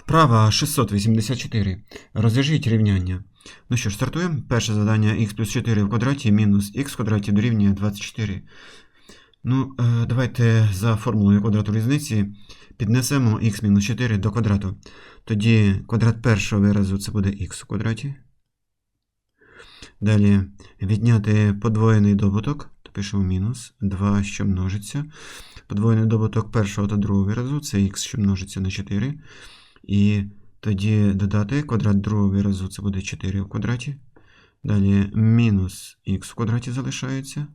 Вправа 684. Розв'яжіть рівняння. Ну що ж, стартуємо. Перше завдання х плюс 4 в квадраті мінус х в квадраті дорівнює 24. Ну, е, давайте за формулою квадрату різниці піднесемо мінус 4 до квадрату. Тоді квадрат першого виразу це буде х у квадраті. Далі відняти подвоєний добуток, то пишемо мінус 2, що множиться. Подвоєний добуток першого та другого виразу це х, що множиться на 4. І тоді додати квадрат другого виразу це буде 4 в квадраті. Далі мінус х в квадраті залишається.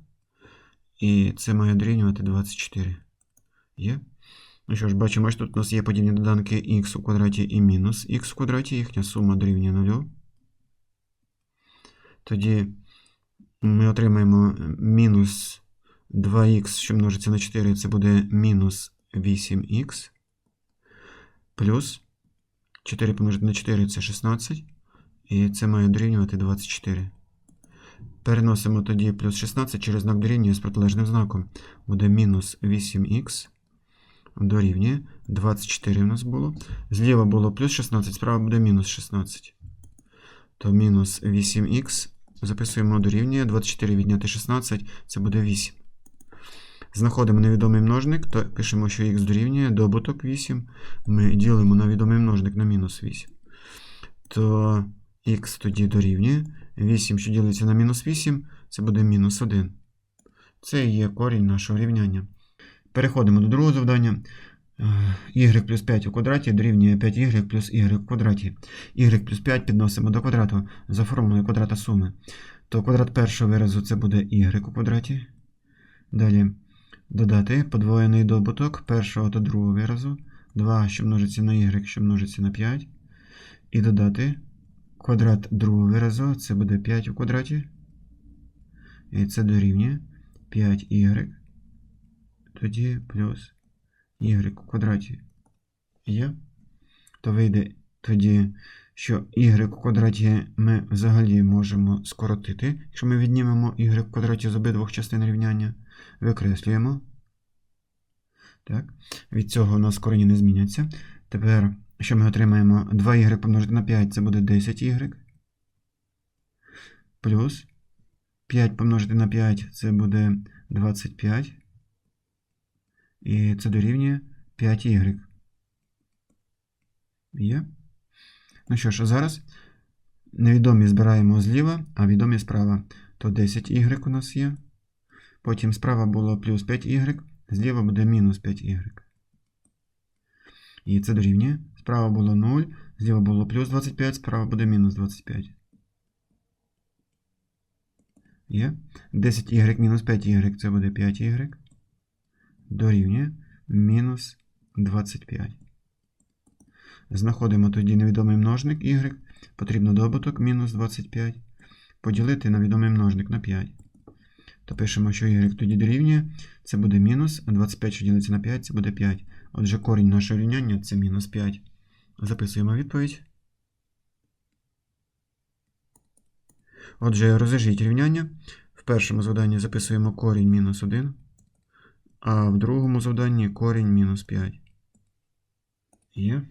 І це має дорівнювати 24. Є? Ну що ж, бачимо, що тут у нас є подібні доданки х у квадраті і мінус х в квадраті. Їхня сума дорівнює 0. Тоді ми отримаємо мінус 2х, що множиться на 4, це буде мінус 8х. Плюс 4 помножити на 4 це 16. І це має дорівнювати 24. Переносимо тоді плюс 16 через знак дорівнює з протилежним знаком. Буде мінус 8х дорівнює 24 у нас було. Зліва було плюс 16, справа буде мінус 16. То мінус 8х записуємо дорівнює 24 відняти 16, це буде 8. Знаходимо невідомий множник, то пишемо, що х дорівнює добуток 8. Ми ділимо на відомий множник на мінус 8. То х тоді дорівнює 8, що ділиться на мінус 8, це буде мінус 1. Це і є корінь нашого рівняння. Переходимо до другого завдання. Е, y плюс 5 у квадраті дорівнює 5y плюс y в квадраті. y плюс 5 підносимо до квадрату за формулою квадрата суми. То квадрат першого виразу це буде y у квадраті. Далі додати подвоєний добуток першого та другого виразу. 2, що множиться на y, що множиться на 5. І додати квадрат другого виразу, це буде 5 у квадраті. І це дорівнює 5y. Тоді плюс y у квадраті є. То вийде тоді, що y у квадраті ми взагалі можемо скоротити. Якщо ми віднімемо y в квадраті з обидвох частин рівняння, викреслюємо. Так. Від цього у нас корені не зміняться. Тепер, що ми отримаємо 2y помножити на 5, це буде 10y. Плюс 5 помножити на 5 це буде 25. І це дорівнює 5y. Є. Ну що ж, зараз невідомі збираємо зліва, а відомі справа. То 10y у нас є. Потім справа було плюс 5y, зліва буде мінус 5y. І це дорівнює. Справа було 0, зліва було плюс 25, справа буде мінус 25. Є. 10y мінус 5y це буде 5y. Дорівнює мінус 25. Знаходимо тоді невідомий множник y. Потрібно добуток мінус 25. Поділити на відомий множник на 5. То пишемо, що y тоді дорівнює. Це буде мінус, а 25, що ділиться на 5, це буде 5. Отже, корінь нашого рівняння це мінус 5. Записуємо відповідь. Отже, розв'яжіть рівняння. В першому завданні записуємо корінь мінус 1, а в другому завданні корінь мінус 5. Є.